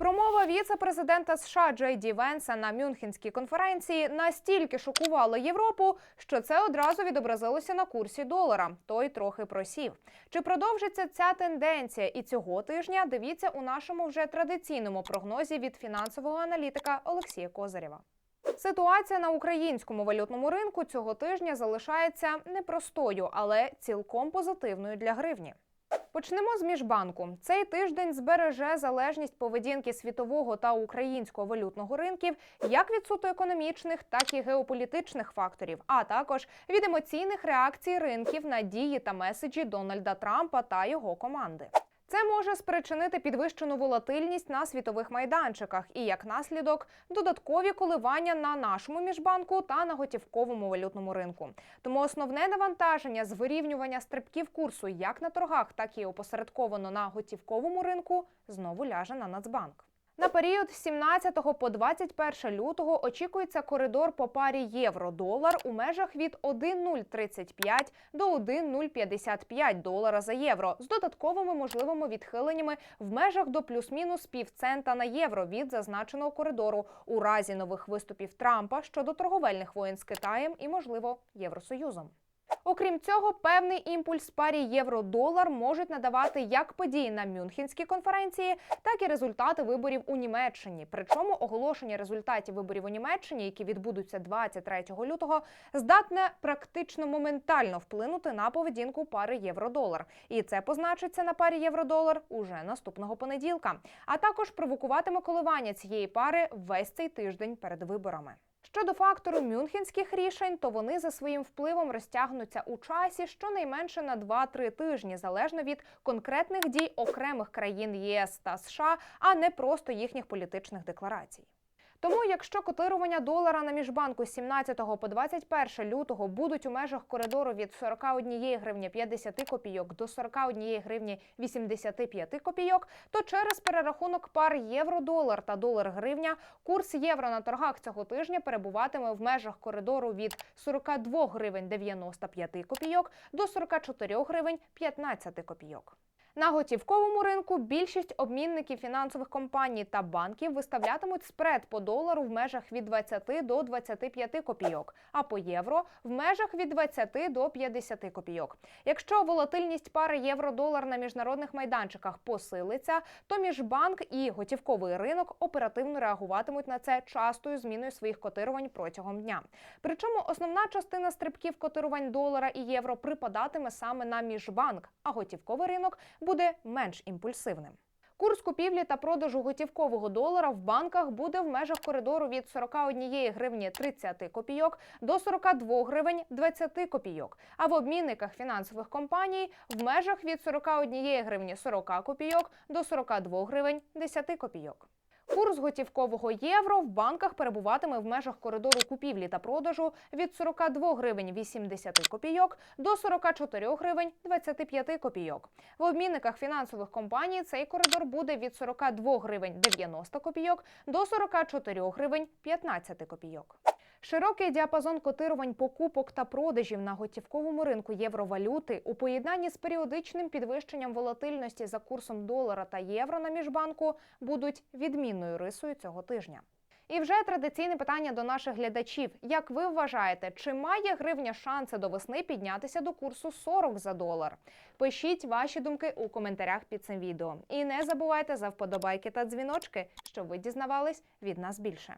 Промова віце-президента США Джей Ді Венса на Мюнхенській конференції настільки шокувала Європу, що це одразу відобразилося на курсі долара. Той трохи просів. Чи продовжиться ця тенденція і цього тижня? Дивіться у нашому вже традиційному прогнозі від фінансового аналітика Олексія Козарєва. Ситуація на українському валютному ринку цього тижня залишається непростою, але цілком позитивною для гривні. Почнемо з міжбанку. Цей тиждень збереже залежність поведінки світового та українського валютного ринків як від суто економічних, так і геополітичних факторів, а також від емоційних реакцій ринків на дії та меседжі Дональда Трампа та його команди. Це може спричинити підвищену волатильність на світових майданчиках і, як наслідок, додаткові коливання на нашому міжбанку та на готівковому валютному ринку. Тому основне навантаження з вирівнювання стрибків курсу як на торгах, так і опосередковано на готівковому ринку знову ляже на Нацбанк. На період з 17 по 21 лютого очікується коридор по парі євро-долар у межах від 1,035 до 1,055 долара за євро з додатковими можливими відхиленнями в межах до плюс-мінус півцента на євро від зазначеного коридору у разі нових виступів Трампа щодо торговельних воєн з Китаєм і, можливо, Євросоюзом. Окрім цього, певний імпульс парі євро-долар можуть надавати як події на Мюнхенській конференції, так і результати виборів у Німеччині. Причому оголошення результатів виборів у Німеччині, які відбудуться 23 лютого, здатне практично моментально вплинути на поведінку пари євро-долар. І це позначиться на парі євро-долар уже наступного понеділка. А також провокуватиме коливання цієї пари весь цей тиждень перед виборами. Щодо фактору мюнхенських рішень, то вони за своїм впливом розтягнуться у часі щонайменше на 2-3 тижні, залежно від конкретних дій окремих країн ЄС та США, а не просто їхніх політичних декларацій. Тому, якщо котирування долара на міжбанку з 17 по 21 лютого будуть у межах коридору від 41 гривні 50 копійок до 41 гривні 85 копійок, то через перерахунок пар євро-долар та долар-гривня курс євро на торгах цього тижня перебуватиме в межах коридору від 42 гривень 95 копійок до 44 гривень 15 копійок. На готівковому ринку більшість обмінників фінансових компаній та банків виставлятимуть спред по долару в межах від 20 до 25 копійок, а по євро в межах від 20 до 50 копійок. Якщо волатильність пари євро-долар на міжнародних майданчиках посилиться, то міжбанк і готівковий ринок оперативно реагуватимуть на це частою зміною своїх котирувань протягом дня. Причому основна частина стрибків котирувань долара і євро припадатиме саме на міжбанк, а готівковий ринок буде менш імпульсивним. Курс купівлі та продажу готівкового долара в банках буде в межах коридору від 41 гривні 30 копійок до 42 гривень 20 копійок. А в обмінниках фінансових компаній в межах від 41 гривні 40 копійок до 42 гривень 10 копійок. Курс готівкового євро в банках перебуватиме в межах коридору купівлі та продажу від 42 гривень 80 копійок до 44 гривень 25 копійок. В обмінниках фінансових компаній цей коридор буде від 42 гривень 90 копійок до 44 гривень 15 копійок. Широкий діапазон котирувань покупок та продажів на готівковому ринку євровалюти у поєднанні з періодичним підвищенням волатильності за курсом долара та євро на міжбанку будуть відмінною рисою цього тижня. І вже традиційне питання до наших глядачів: як ви вважаєте, чи має гривня шанси до весни піднятися до курсу 40 за долар? Пишіть ваші думки у коментарях під цим відео. І не забувайте за вподобайки та дзвіночки, щоб ви дізнавались від нас більше.